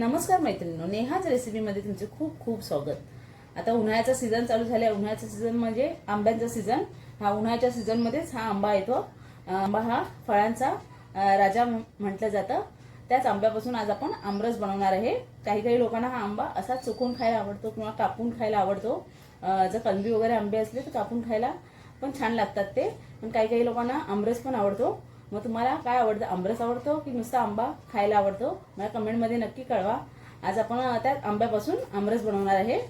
नमस्कार मैत्रिणींनो नेहाच रेसिपीमध्ये तुमचे खूप खूप स्वागत. आता उन्हाळ्याचा सीझन चालू झाला आहे. उन्हाळ्याचा सीझन म्हणजे आंब्यांचा सीझन हा उन्हाळ्याच्या सीझनमध्येच हा आंबा येतो. आंबा हा फळांचा राजा म्ह- म्हटलं जातं. त्याच आंब्यापासून आज आपण आमरस बनवणार आहे. काही काही लोकांना हा आंबा असा चुकून खायला आवडतो किंवा कापून खायला आवडतो. जर कलबी वगैरे आंबे असले तर कापून खायला पण छान लागतात ते. पण काही काही लोकांना आमरस पण आवडतो. मग तुम्हाला काय आवडतं? आमरस आवडतो की नुसता आंबा खायला आवडतो? मला कमेंटमध्ये नक्की कळवा. आज आपण त्या आंब्यापासून आमरस बनवणार आहे.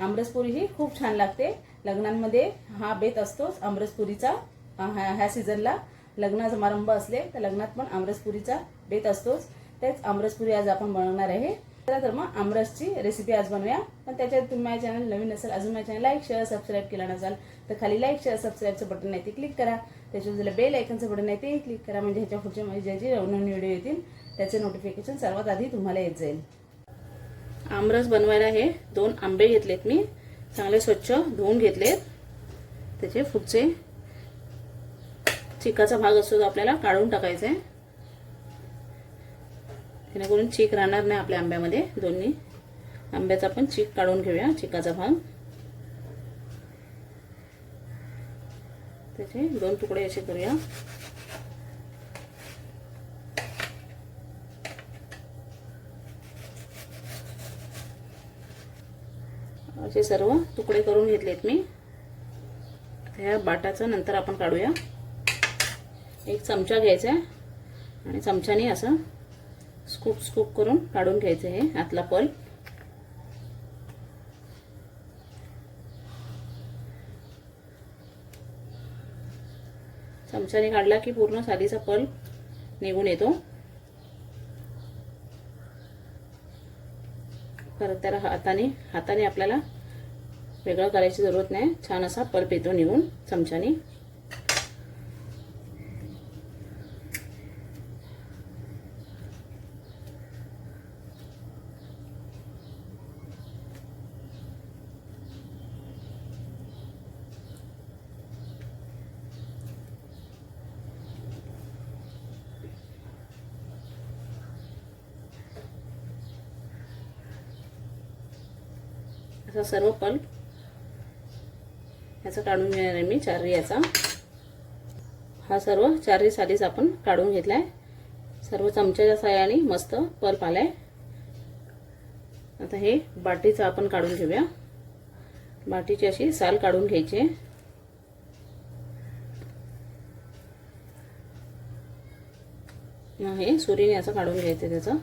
आमरसपुरी ही खूप छान लागते. लग्नांमध्ये हा बेत असतोच आमरसपुरीचा ह्या ह्या सीझनला लग्न समारंभ असले तर लग्नात पण आमरसपुरीचा बेत असतोच. त्याच आमरसपुरी आज आपण बनवणार आहे. चला तर मग आमरसची रेसिपी आज बनवूया. पण त्याच्यात तुम्ही माझ्या चॅनल नवीन असेल अजून माझ्या चॅनल लाईक शेअर सबस्क्राईब केला नसाल तर खाली लाईक शेअर सबस्क्राईबचं बटन आहे ते क्लिक करा. त्याच्या झालं बेल ऐकनचं बटन आहे ते क्लिक करा. म्हणजे ह्याच्या पुढच्या माझे ज्या जे नवनवीन व्हिडिओ येतील त्याचे नोटिफिकेशन सर्वात आधी तुम्हाला येत जाईल. आमरस बनवायला हे दोन आंबे घेतलेत मी. चांगले स्वच्छ धुवून घेतलेत. त्याचे पुढचे चिकाचा भाग असतो तो आपल्याला काढून टाकायचा आहे. जेणेकरून चीक राहणार नाही आपल्या आंब्यामध्ये. दोन्ही आंब्याचा पण चीक काढून घेऊया चिकाचा भाग. त्याचे. दोन तुकडे असे करूया. असे सर्व तुकडे करून घेतलेत मी. ह्या बाटाचं नंतर आपण काढूया. एक चमचा घ्यायचा आहे. आणि चमच्याने असं स्कूप स्कूप करून काढून घ्यायचं हे आतला पल्प चमच्याने काढला की पूर्ण सालीचा पल निघून येतो. परत त्याला हाताने हाताने आपल्याला वेगळं करायची जरूरत नाही. छान असा पल्प येतो निघून चमच्याने. असा सर्व पल्प ह्याचा काढून घेणार आहे मी चाररी याचा. हा सर्व चाररी सालीच आपण काढून घेतला आहे सर्व चमच्याच्या साह्याने मस्त पल्प आलाय. आता हे बाटीचं आपण काढून घेऊया. बाटीची अशी साल काढून घ्यायची आहे. हे सुरीने असं काढून घ्यायचं त्याचं.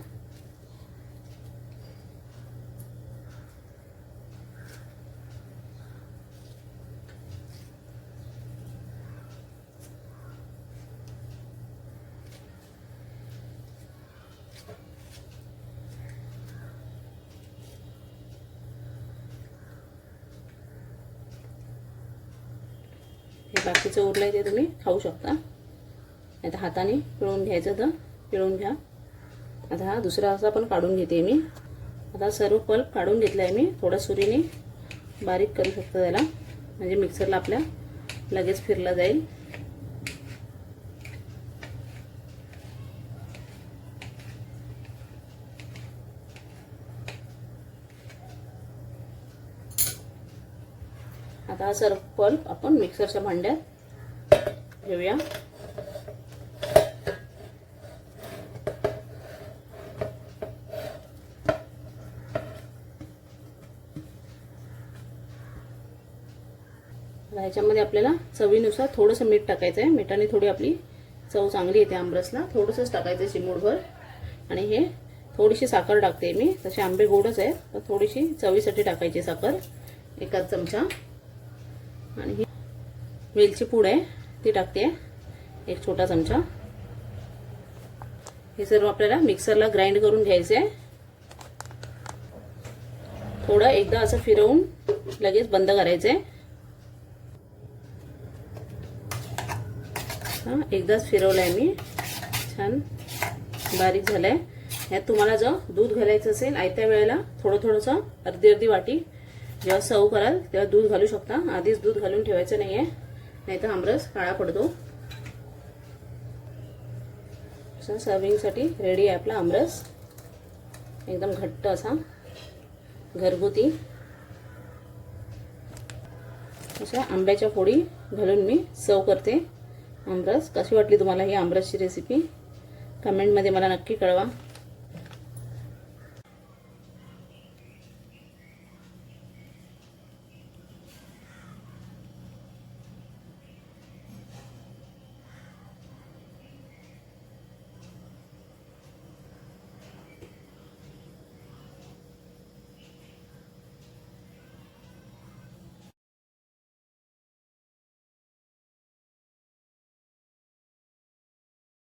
बाकीचं उरलं आहे ते तुम्ही खाऊ शकता. नाही हाताने पिळून घ्यायचं तर पिळून घ्या. आता हा दुसरा असा पण काढून घेते मी. आता सर्व पल्प काढून घेतला आहे मी. थोडा सुरीने बारीक करू शकतो त्याला. म्हणजे मिक्सरला आपल्या लगेच फिरला जाईल. आता हा सर्व पल्प आपण मिक्सरच्या भांड्यात घेऊया. ह्याच्यामध्ये आपल्याला चवीनुसार थोडंसं मीठ टाकायचं आहे मिठाने थोडी आपली चव चांगली येते आमरसला. थोडंसंच टाकायचं चिमूडभर आणि हे थोडीशी साखर टाकते मी. तसे आंबे गोडच आहेत तर थोडीशी चवीसाठी टाकायची साखर. एकाच चमचा. आणि ही वेलची पूड आहे ती टाकते. एक छोटा चमचा. हे सर्व आपल्याला मिक्सरला ग्राइंड करून घ्यायचे आहे. थोडं एकदा असं फिरवून लगेच बंद करायचं आहे. हां एकदाच फिरवलं आहे मी. छान बारीक झालं आहे ह्यात तुम्हाला जर दूध घालायचं असेल आयत्या वेळेला थोडं थोडंसं अर्धी अर्धी वाटी जेव्हा सव कराल तेव्हा दूध घालू शकता. आधीच दूध घालून ठेवायचं नाही आहे नाही तर आमरस काळा पडतो. सर्विंगसाठी रेडी आहे आपला आमरस. एकदम घट्ट असा. घरगुती. अशा आंब्याच्या फोडी घालून मी सर्व करते. आमरस कशी वाटली तुम्हाला ही आमरसची रेसिपी कमेंटमध्ये मला नक्की कळवा.